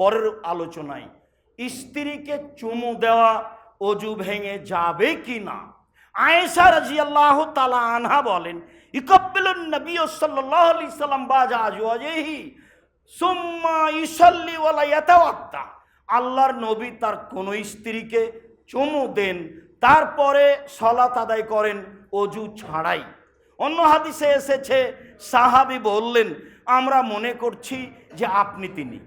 পরের আলোচনায়, স্ত্রীকে চুমু দেওয়া অজু ভেঙে যাবে কি না? আয়েশা রাজিয়াল্লাহ তালা আনহা বলেন, ইকব্বিলুন নবী সাল্লাল্লাহু আলাইহি সাল্লাম বাজা আজওয়াজিহি, সুম্মা ইসাল্লি ওয়ালা ইয়াতাওয়াদ্দা। আল্লাহর নবী তার কোন স্ত্রীকে চুমু দেন, তারপরে সলাত আদায় করেন অজু ছাড়াই। অন্য হাদিসে এসেছে, সাহাবি বললেন, আমরা মনে করছি যে আপনি তিনি।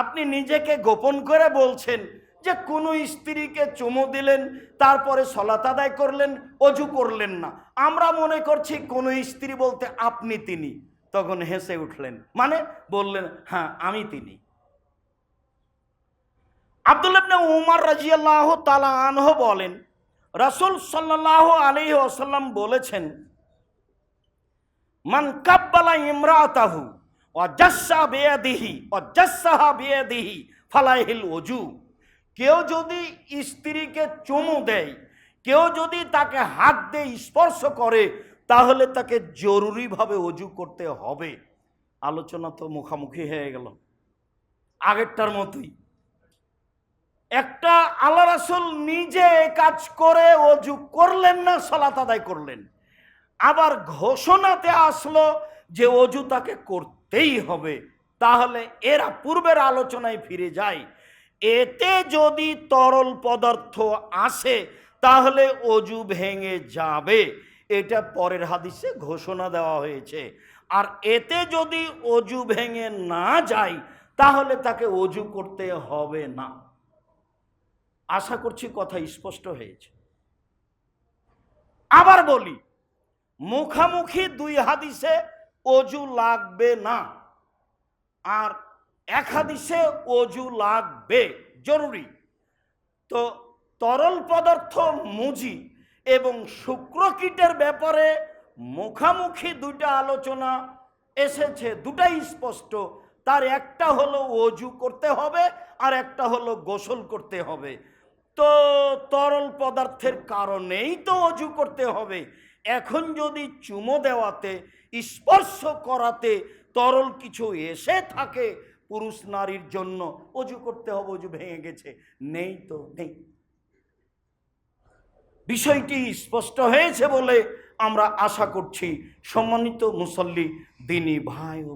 আপনি নিজেকে গোপন করে বলছেন যে কোনো স্ত্রীকে চুমু দিলেন, তারপরে সলাত আদায় করলেন, অজু করলেন না। আমরা মনে করছি কোনো স্ত্রী বলতে আপনি তিনি। তখন হেসে উঠলেন। মানে বললেন হ্যাঁ আমি তিনি। আব্দুল্লাবনে উমার রাজিয়াল্লাহ তালা আনহ বলেন, রাসুল সাল্লাহ আলী আসাল্লাম বলেছেন, মান কাব্বালা ইমরাতাহু। অজাসা বেয়াদিহি অজাসাহা বেয়াদিহি, ফালাইহিল অজু কেউ যদি স্ত্রীকে চুমু দেয়, কেউ যদি তাকে হাত দিয়ে স্পর্শ করে, তাহলে তাকে জরুরিভাবে অজু করতে হবে। আলোচনা তো মুখামুখি হয়ে গেল। আগেরটার মতোই। একটা আল্লাহ রাসুল নিজে কাজ করে অজু করলেন না, সলাত আদায় করলেন। আবার ঘোষণাতে আসলো যে অজু তাকে করতেই হবে, তাহলে এরা পূর্বের আলোচনায় ফিরে যায়। এতে যদি তরল পদার্থ আসে, তাহলে অজু ভেঙে যাবে। এটা পরের হাদিসে ঘোষণা দেওয়া হয়েছে। আর এতে যদি অজু ভেঙে না যায়, তাহলে তাকে অজু করতে হবে না। আশা করছি কথা স্পষ্ট হয়েছে। আবার বলি, মুখামুখি দুই হাদিসে অজু লাগবে না। আর এক হাদিসে অজু লাগবে, জরুরি। তো তরল পদার্থ মুজি এবং শুক্রকীটের ব্যাপারে মুখামুখি দুইটা আলোচনা এসেছে, দুটাই স্পষ্ট। তার একটা হলো অজু করতে হবে আর একটা হলো গোসল করতে হবে। তো তরল পদার্থের কারণেই তো অজু করতে হবে। এখন যদি চুমো দেওয়াতে, স্পর্শ করাতে তরল কিছু এসে থাকে, পুরুষ নারীর জন্য, অজু করতে হবে, অজু ভেঙে গেছে, নেই তো, নেই। বিষয়টি স্পষ্ট হয়েছে বলে আমরা আশা করছি। সম্মানিত মুসল্লি, দিনী ভাই ও